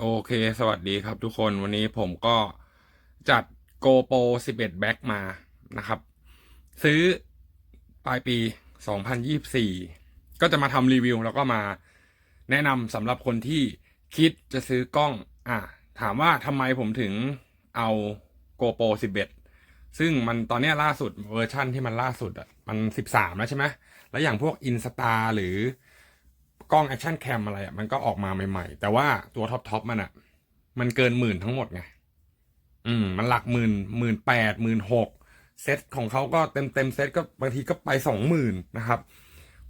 โอเค สวัสดีครับทุกคนวันนี้ผมก็จัด GoPro 11 Back มานะครับ ซื้อปลายปี 2024 ก็จะมาทำรีวิวแล้วก็มาแนะนำสำหรับคนที่คิดจะซื้อกล้อง อะ ถามว่าทำไมผมถึงเอา GoPro 11 ซึ่งมันตอนนี้ล่าสุดเวอร์ชั่นที่มันล่าสุดอะมัน 13 แล้วใช่ไหมแล้วอย่างพวก Insta หรือ กล้องแอคชั่นแคมอะไรอะมันก็ออกมาใหม่ๆ แต่ว่าตัวท็อปท็อปมันอะ มันเกินหมื่นทั้งหมดไงอืม มันหลักหมื่นหมื่นแปดหมื่นหกเซตของเขาก็เต็มเต็มเซตก็บางทีก็ไปสองหมื่นนะครับ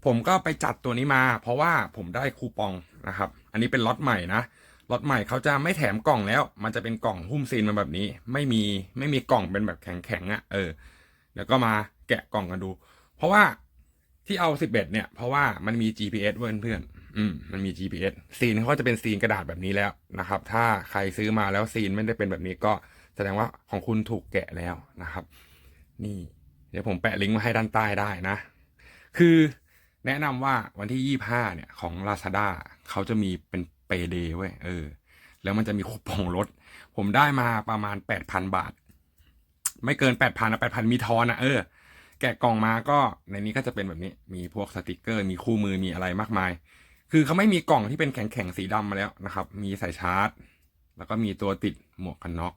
ผมก็ไปจัดตัวนี้มา เพราะว่าผมได้คูปองนะครับ อันนี้เป็นล็อตใหม่นะล็อตใหม่เขาจะไม่แถมกล่องแล้ว มันจะเป็นกล่องหุ้มซีนมาแบบนี้ ไม่มีไม่มีกล่องเป็นแบบแข็งๆอะเออเดี๋ยวก็มาแกะกล่องกันดู เพราะว่าที่เอา11เอ็ดเนี่ย เพราะว่ามันมี GPS เพื่อนเพื่อน อืมมันมี GPS ซีนเขาก็จะเป็นซีนกระดาษแบบนี้แล้วนะครับ ถ้าใครซื้อมาแล้วซีนไม่ได้เป็นแบบนี้ก็แสดงว่าของคุณถูกแกะแล้วนะครับ นี่ เดี๋ยวผมแปะลิงก์มาให้ด้านใต้ได้นะ คือแนะนำว่าวันที่ 25 เนี่ย ของ Lazada เขาจะมีเป็นเปเดเว้ยเออ แล้วมันจะมีคูปองลด ผมได้มาประมาณ 8,000 บาท ไม่เกิน 8,000นะ8,000 มีทอนนะเออ แกะกล่องมาก็ในนี้ก็จะเป็นแบบนี้ มีพวกสติกเกอร์ มีคู่มือมีอะไรมากมาย คือเขาไม่มีกล่องที่เป็นแข็งๆสีดำมาแล้วนะครับ มีสายชาร์จ แล้วก็มีตัวติดหมวกกันน็อก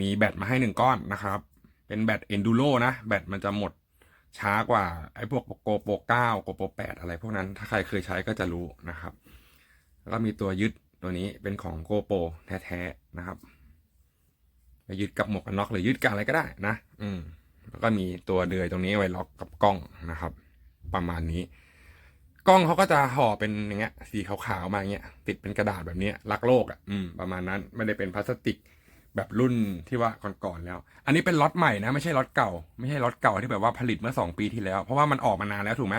มีแบตมาให้หนึ่งก้อนนะครับ เป็นแบต Enduro นะ แบตมันจะหมดช้ากว่าไอ้พวกโกโปร9โกโปร8อะไรพวกนั้น ถ้าใครเคยใช้ก็จะรู้นะครับ แล้วก็มีตัวยึดตัวนี้เป็นของโกโปรแท้ๆนะครับไปยึดกับหมวกกันน็อกหรือยึดกับอะไรก็ได้นะ อืม แล้วก็มีตัวเดือยตรงนี้ไว้ล็อกกับกล้องนะครับ ประมาณนี้ กล้องเขาก็จะห่อเป็นอย่างเงี้ย สีขาวๆมาอย่างเงี้ย ติดเป็นกระดาษแบบเนี้ยรักโลกอะอืมประมาณนั้นไม่ได้เป็นพลาสติกแบบรุ่นที่ว่าก่อนๆแล้ว อันนี้เป็นล็อตใหม่นะ ไม่ใช่ล็อตเก่า ไม่ใช่ล็อตเก่าที่แบบว่าผลิตเมื่อสองปีที่แล้ว เพราะว่ามันออกมานานแล้วถูกไหม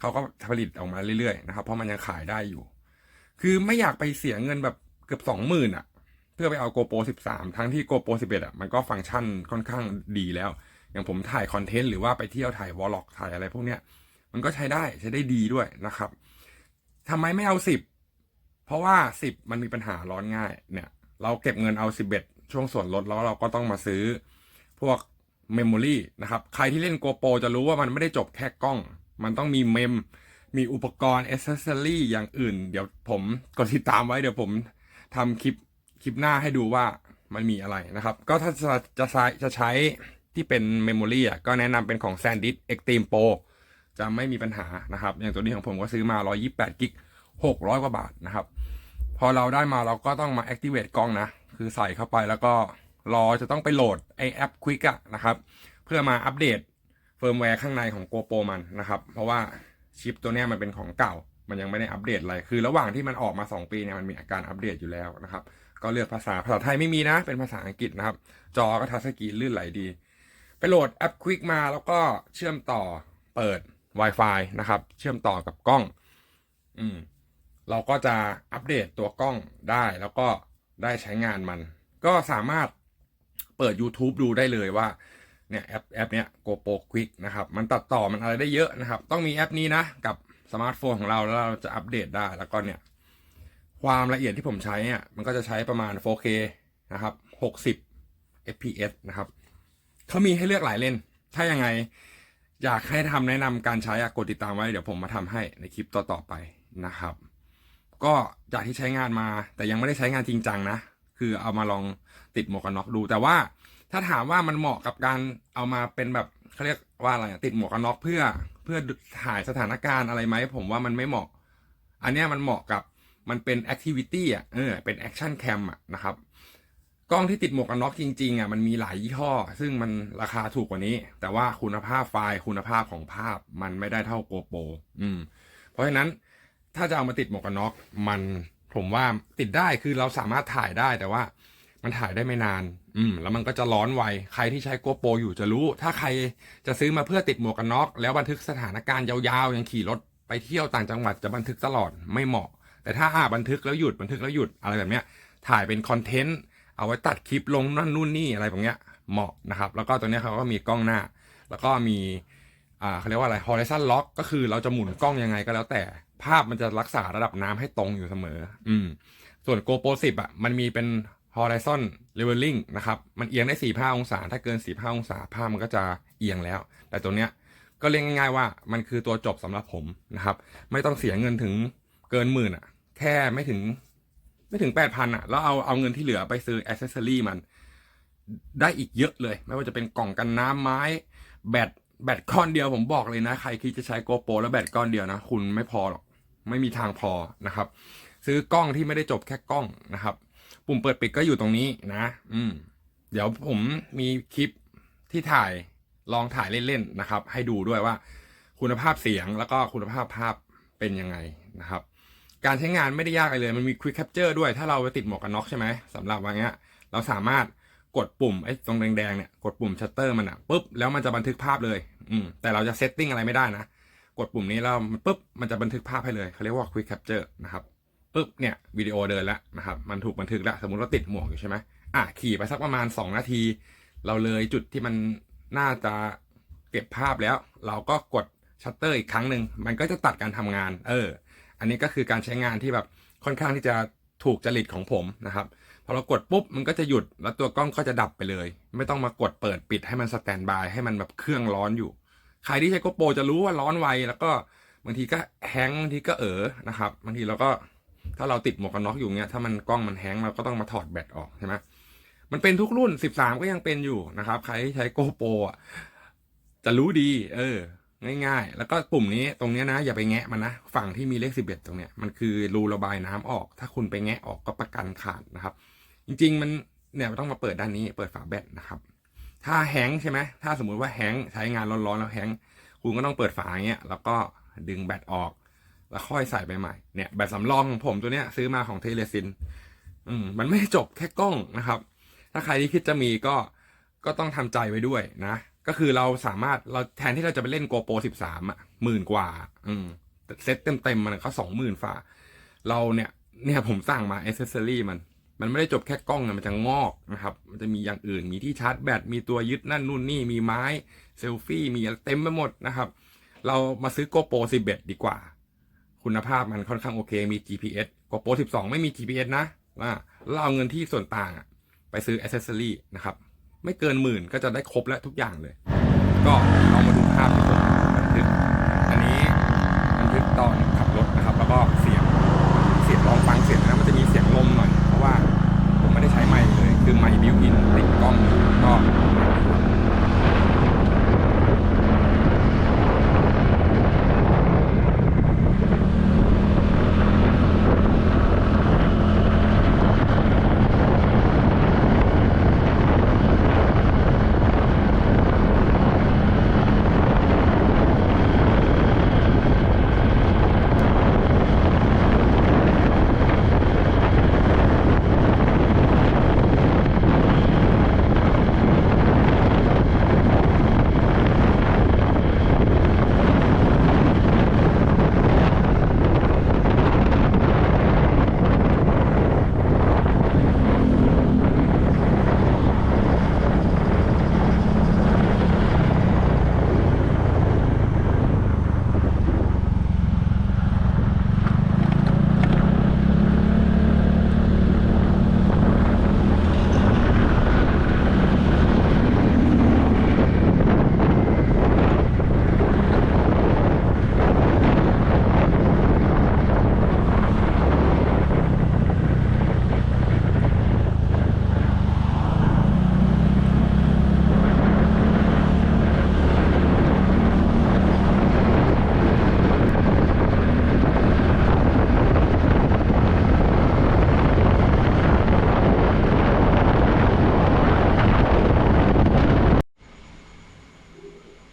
เขาก็ผลิตออกมาเรื่อยๆนะครับเพราะมันยังขายได้อยู่ คือไม่อยากไปเสียเงินแบบเกือบสองหมื่นอะ เพื่อไปเอา GoPro 13ทั้งที่ GoPro 11อะมันก็ฟังก์ชันค่อนข้างดีแล้ว อย่างผมถ่ายคอนเทนต์หรือว่าไปเที่ยวถ่ายวอลล็อกถ่ายอะไรพวกเนี้ย มันก็ใช้ได้ใช้ได้ดีด้วยนะครับทำไมไม่เอา10เพราะว่า10มันมีปัญหาร้อนง่าย เนี่ย เราเก็บเงินเอา11ช่วงส่วนลดแล้วเราก็ต้องมาซื้อ พวกเมมโมรีนะครับ ใครที่เล่น GoPro จะรู้ว่ามันไม่ได้จบแค่กล้อง มันต้องมีเมม มีอุปกรณ์เอเซสซอรี่อย่างอื่น เดี๋ยวผมกดติดตามไว้เดี๋ยวผมทำคลิปคลิปหน้าให้ดูว่ามันมีอะไรนะครับ ก็ถ้าจะจะใช้จะใช้ที่เป็นเมมโมรีอะก็แนะนำเป็นของ SanDisk Extreme Pro จะไม่มีปัญหานะครับ อย่างตัวนี้ของผมก็ซื้อมา 128กิก600 กว่าบาทนะครับ พอเราได้มาเราก็ต้องมา activate กล้องนะ คือใส่เข้าไปแล้วก็รอจะต้องไปโหลดไอแอป Quick อะนะครับ เพื่อมาอัปเดตเฟิร์มแวร์ข้างในของ GoPro มันนะครับ เพราะว่าชิปตัวนี้มันเป็นของเก่า มันยังไม่ได้อัปเดตอะไร คือระหว่างที่มันออกมา 2 ปีเนี่ยมันมีอาการอัปเดตอยู่แล้วนะครับ ก็เลือกภาษา ภาษาไทยไม่มีนะ เป็นภาษาอังกฤษนะครับ จอก็ทัชสกรีนลื่นไหลดี ไปโหลดแอป Quick มาแล้วก็เชื่อมต่อเปิด Wi-Fi นะครับ เชื่อมต่อกับกล้อง อืม เราก็จะอัปเดตตัวกล้องได้แล้วก็ได้ใช้งานมัน ก็สามารถเปิด YouTube ดูได้เลยว่า เนี่ยแอปแอปเนี้ย GoPro Quick นะครับ มันตัดต่อมันอะไรได้เยอะนะครับ ต้องมีแอปนี้นะ กับสมาร์ทโฟนของเราแล้วเราจะอัปเดตได้ แล้วก็เนี่ย ความละเอียดที่ผมใช้อะมันก็จะใช้ประมาณ 4K นะครับ 60 fps นะครับเขามีให้เลือกหลายเลนถ้ายังไง อยากให้ทำแนะนำการใช้กดติดตามไว้เดี๋ยวผมมาทำให้ในคลิปต่อๆไปนะครับ ก็จากที่ใช้งานมาแต่ยังไม่ได้ใช้งานจริงจังนะ คือเอามาลองติดหมวกกันน็อกดู แต่ว่าถ้าถามว่ามันเหมาะกับการเอามาเป็นแบบเขาเรียกว่าอะไรติดหมวกกันน็อกเพื่อเพื่อถ่ายสถานการณ์อะไรไหมผมว่ามันไม่เหมาะ อันเนี้ยมันเหมาะกับมันเป็นแอคทิวิตี้อะเออเป็นแอคชั่นแคมอะนะครับ กล้องที่ติดหมวกกันน็อกจริงๆอะมันมีหลายยี่ห้อ ซึ่งมันราคาถูกกว่านี้ แต่ว่าคุณภาพไฟล์คุณภาพของภาพมันไม่ได้เท่าโกโปรอืม เพราะฉะนั้นถ้าจะเอามาติดหมวกกันน็อกมันผมว่าติดได้คือเราสามารถถ่ายได้แต่ว่ามันถ่ายได้ไม่นาน อืม แล้วมันก็จะร้อนไว ใครที่ใช้โกโปรอยู่จะรู้ ถ้าใครจะซื้อมาเพื่อติดหมวกกันน็อก แล้วบันทึกสถานการณ์ยาวๆอย่างขี่รถไปเที่ยวต่างจังหวัดจะบันทึกตลอดไม่เหมาะ แต่ถ้าอ่าบันทึกแล้วหยุดบันทึกแล้วหยุดอะไรแบบเนี้ย ถ่ายเป็นคอนเทนต์ เอาไว้ตัดคลิปลงนั่นนู่นนี่อะไรแบบเนี้ยเหมาะนะครับ แล้วก็ตัวเนี้ยเขาก็มีกล้องหน้า แล้วก็มีอ่าเขาเรียกว่าอะไร horizon lock ก็คือเราจะหมุนกล้องยังไงก็แล้วแต่ภาพมันจะรักษาระดับน้ำให้ตรงอยู่เสมอ อืม ส่วน GoPro 10อะ มันมีเป็น horizon leveling นะครับ มันเอียงได้45องศา ถ้าเกิน45องศาภาพมันก็จะเอียงแล้ว แต่ตัวเนี้ยก็เรียกง่ายๆว่ามันคือตัวจบสำหรับผมนะครับ ไม่ต้องเสียเงินถึงเกินหมื่นอะ แค่ไม่ถึง ไม่ถึง8,000อะ แล้วเอาเอาเงินที่เหลือไปซื้ออ c เซสซอรี่มัน ได้อีกเยอะเลย ไม่ว่าจะเป็นกล่องกันน้ำไม้ แบตแบตก้อนเดียวผมบอกเลยนะ ใครคิดจะใช้โกโปรแล้วแบตก้อนเดียวนะ คุณไม่พอหรอก ไม่มีทางพอนะครับ ซื้อกล้องที่ไม่ได้จบแค่กล้องนะครับ ปุ่มเปิดปิดก็อยู่ตรงนี้นะ อืม เดี๋ยวผมมีคลิปที่ถ่ายลองถ่ายเล่นๆนะครับ ให้ดูด้วยว่า คุณภาพเสียงแล้วก็คุณภาพภาพเป็นยังไงนะครับ การใช้งานไม่ได้ยากอะไรเลย มันมี Quick Capture ด้วย ถ้าเราไปติดหมวกกันน็อกใช่ไหมสำหรับวันนี้เราสามารถกดปุ่มไอ้ตรงแดงๆเนี่ย กดปุ่มชัตเตอร์มันอะปุ๊บ แล้วมันจะบันทึกภาพเลย อืม แต่เราจะเซตติ้งอะไรไม่ได้นะ กดปุ่มนี้แล้วมันปุ๊บ มันจะบันทึกภาพให้เลย เขาเรียกว่า Quick Capture นะครับ ปุ๊บ เนี่ยวิดีโอเดินแล้วนะครับ มันถูกบันทึกแล้ว สมมติเราติดหมวกอยู่ใช่ไหมอะ ขี่ไปสักประมาณ 2 นาที เราเลยจุดที่มันน่าจะเก็บภาพแล้ว เราก็กดชัตเตอร์อีกครั้งหนึ่ง มันก็จะตัดการทำงาน เออ อันนี้ก็คือการใช้งานที่แบบค่อนข้างที่จะถูกจริตของผมนะครับพอเรากดปุ๊บมันก็จะหยุดแล้วตัวกล้องก็จะดับไปเลย ไม่ต้องมากดเปิดปิดให้มันสแตนบายให้มันแบบเครื่องร้อนอยู่ ใครที่ใช้โกโปรจะรู้ว่าร้อนไวแล้วก็บางทีก็แฮงบางทีก็เออนะครับบางทีเราก็ถ้าเราติดหมวกกันน็อกอยู่เงี้ยถ้ามันกล้องมันแฮงเราก็ต้องมาถอดแบตออกใช่ไหมมันเป็นทุกรุ่น 13 ก็ยังเป็นอยู่นะครับ ใครที่ใช้โกโปรจะรู้ดี เออ ง่ายๆ แล้วก็ปุ่มนี้ตรงนี้นะ อย่าไปแงะมันนะ ฝั่งที่มีเลขสิบเอ็ดตรงเนี้ยมันคือรูระบายน้ำออก ถ้าคุณไปแงะออกก็ประกันขาดนะครับ จริง ๆ มันเนี่ยต้องมาเปิดด้านนี้เปิดฝาแบตนะครับ ถ้าแฮงใช่ไหมถ้าสมมุติว่าแฮงใช้งานร้อนๆแล้วแฮงคุณก็ต้องเปิดฝาอย่างเงี้ยแล้วก็ดึงแบตออก แล้วค่อยใส่ไปใหม่เนี่ยแบตสำรองของผมตัวเนี้ยซื้อมาของเทเลซินอืมมันไม่จบแค่กล้องนะครับ ถ้าใครที่คิดจะมีก็ก็ต้องทำใจไว้ด้วยนะ ก็คือเราสามารถเราแทนที่เราจะไปเล่นโกโปรสิบสามอะหมื่นกว่า อืมเซ็ตเต็มๆมันเขาสองหมื่นฝ่า เราเนี่ย เนี่ยผมสั่งมาอ c เซสซอรี่มัน มันไม่ได้จบแค่กล้องนะมันจะงอกนะครับ มันจะมีอย่างอื่น มีที่ชาร์จแบต มีตัวยึดนั่นนู่นนี่ มีไม้เซลฟี่มีเต็มไปหมดนะครับ เรามาซื้อโกโปร11 ดีกว่า คุณภาพมันค่อนข้างโอเค มี GPS โกโปร12 ไม่มี GPS นะว่าเราเอาเงินที่ส่วนต่างอะไปซื้ออ c เซสซอรี่นะครับ ไม่เกินหมื่นก็จะได้ครบและทุกอย่างเลย ก็ลองมาดูภาพที่ผมบันทึก อันนี้บันทึกตอนขับรถนะครับ แล้วก็เสียง เสียงลองฟังเสียงนะมันจะมีเสียงลมหน่อย เพราะว่าผมไม่ได้ใช้ไมค์เลย คือไมค์บิวอินติดกล้องก็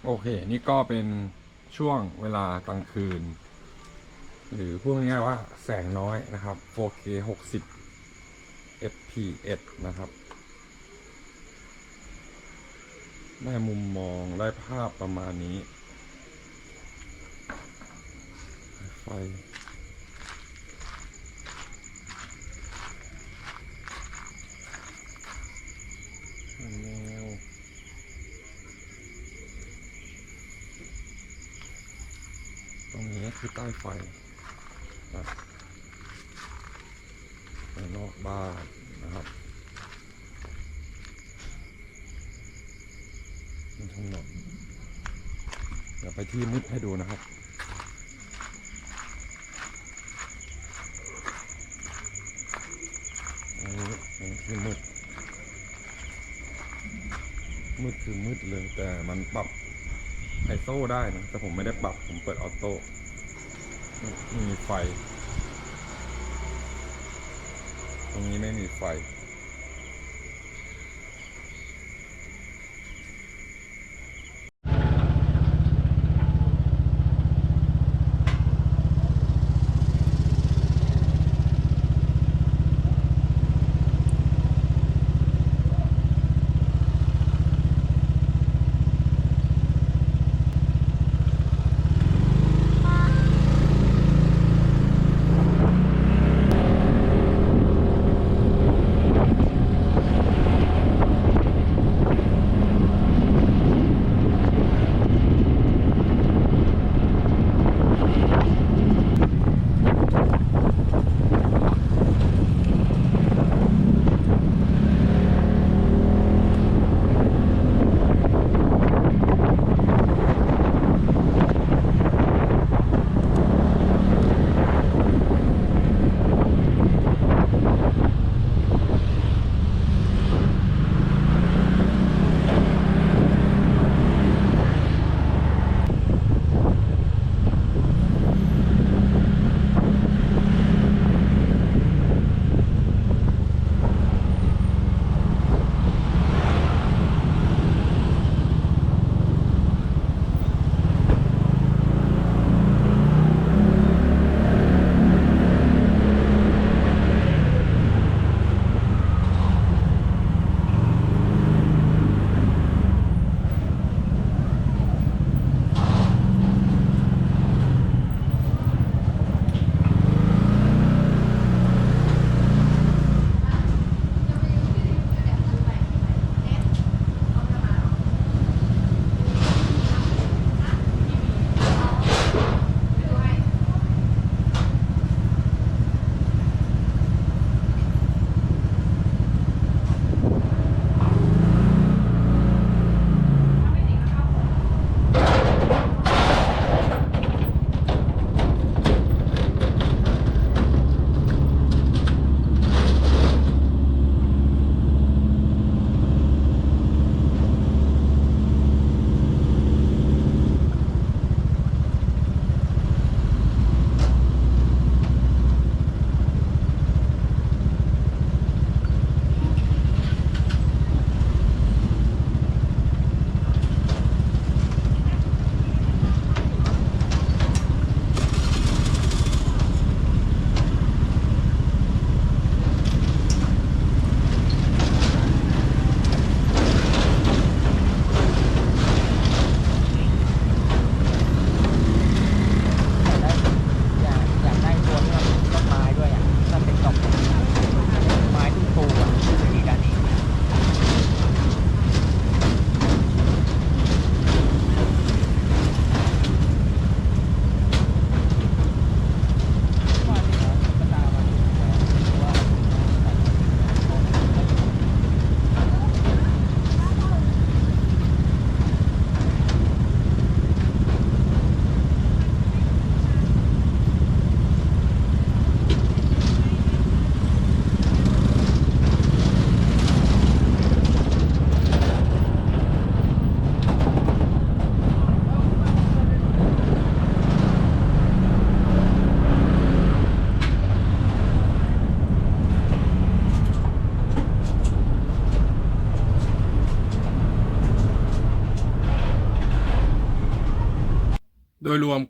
โอเค นี่ก็เป็นช่วงเวลากลางคืน หรือพูดง่ายๆว่าแสงน้อยนะครับ 4K 60 fps นะครับ ได้มุมมองได้ภาพประมาณนี้ ไฟ แนว ตรงนี้คือใต้ไฟครับนนอกบ้านนะครับนี่ถนนเดี๋ยวไปที่มืดให้ดูนะครับอันนี้เป็นที่มืดมืดคือมืดเลยแต่มันปรับ อโซ่ได้นะ แต่ผมไม่ได้ปรับ ผมเปิดออโต้ม่มีไฟ ตรงนี้ไม่มีไฟ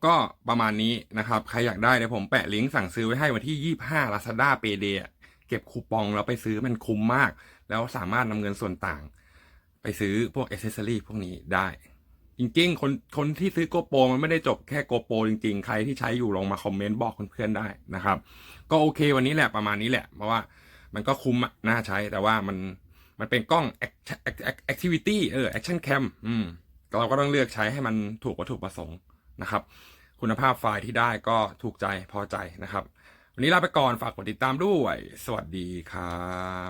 ก็ประมาณนี้นะครับ ใครอยากได้เดี๋ยวผมแปะลิงก์สั่งซื้อไว้ให้วันที่ 25 Lazada Payday เก็บคูปองแล้วไปซื้อมันคุ้มมาก แล้วสามารถนำเงินส่วนต่าง ไปซื้อพวกอ c เซ s ซอรี่พวกนี้ได้จริงๆ คนคนที่ซื้อโกโปรมันไม่ได้จบแค่โกโปรจริง ๆ ใครที่ใช้อยู่ลองมาคอมเมนต์บอกเพื่อนๆได้นะครับ ก็โอเควันนี้แหละประมาณนี้แหละ เพราะว่ามันก็คุ้มน่าใช้แต่ว่ามันมันเป็นกล้อง act- act- act- activity เออ action cam อืมเราก็ต้องเลือกใช้ให้มันถูกวัตถุประสงค์นะครับ คุณภาพไฟล์ที่ได้ก็ถูกใจพอใจนะครับ วันนี้ลาไปก่อนฝากกดติดตามด้วย สวัสดีครับ